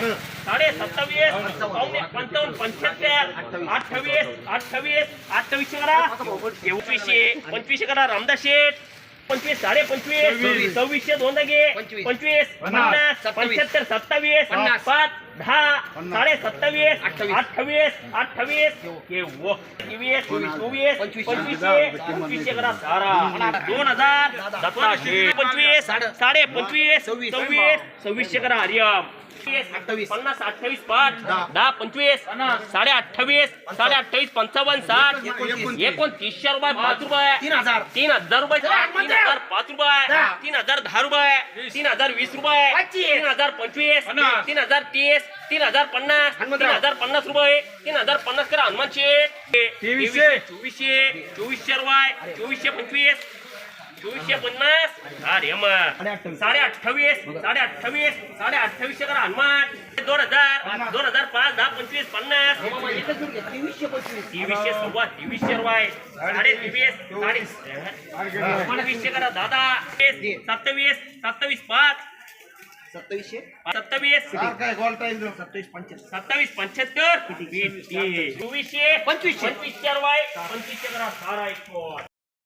साडे सत्तावीस पावणे पंचावन्न पंच्याहत्तर अठ्ठावीस अठ्ठावीस अठ्ठावीसशे करा एकवीसशे पंचवीसशे करा रामदास शेठ पंचवीस साडे पंचवीस सव्वीसशे दोन लागे पंचवीस. पन्नास. पंच्याहत्तर सत्तावीस. पाच दहा साडे सत्तावीस अठ्ठावीस. अठ्ठावीस. तेवीस चोवीस पंचवीस. पंचवीसशे पंचवीसशे करा सारा दोन हजार सतराशे पंचवीस साडे पंचवीस सव्वीस. सव्वीस सव्वीसशे करा हरियम. पन्नास अठ्ठावीस पाच. दहा. पंचवीस. साडे अठ्ठावीस साडे अठ्ठावीस पंचावन्न साठ. एकोणतीस. एकोणतीसशे रुपये पाच. रुपये. तीन हजार. तीन हजार रुपये तीन हजार पाच रुपये. तीन हजार दहा रुपये. तीन हजार वीस रुपये. तीन हजार पंचवीस. तीन हजार तीस. तीन हजार पन्नास. तीन. हजार पन्नास रुपये. तीन हजार पन्नास करा हनुमान शेठ. तेवीसशे. चोवीसशे चोवीसशे रुपये. चोवीसशे पंचवीस. चोवीसशे पन्नास. अरे मग साडे अठ्ठावीस साडे अठ्ठावीस साडे अठ्ठावीसशे करा हनुमान. दोन हजार दोन हजार पाच दहा पंचवीस पन्नास. तेवीसशे पंचवीस तेवीसशे सव्वा तेवीसशे रुपये. साडे तेवीस साडे पंचवीसशे करा दादा. सत्तावीस सत्तावीस पाच. सत्तावीसशे? सत्तावीस. सत्तावीस पंच्याहत्तर. सत्तावीस पंच्याहत्तर. चोवीसशे. पंचवीसशे. पंचवीसशे रुपये. पंचवीसशे करा सारा एक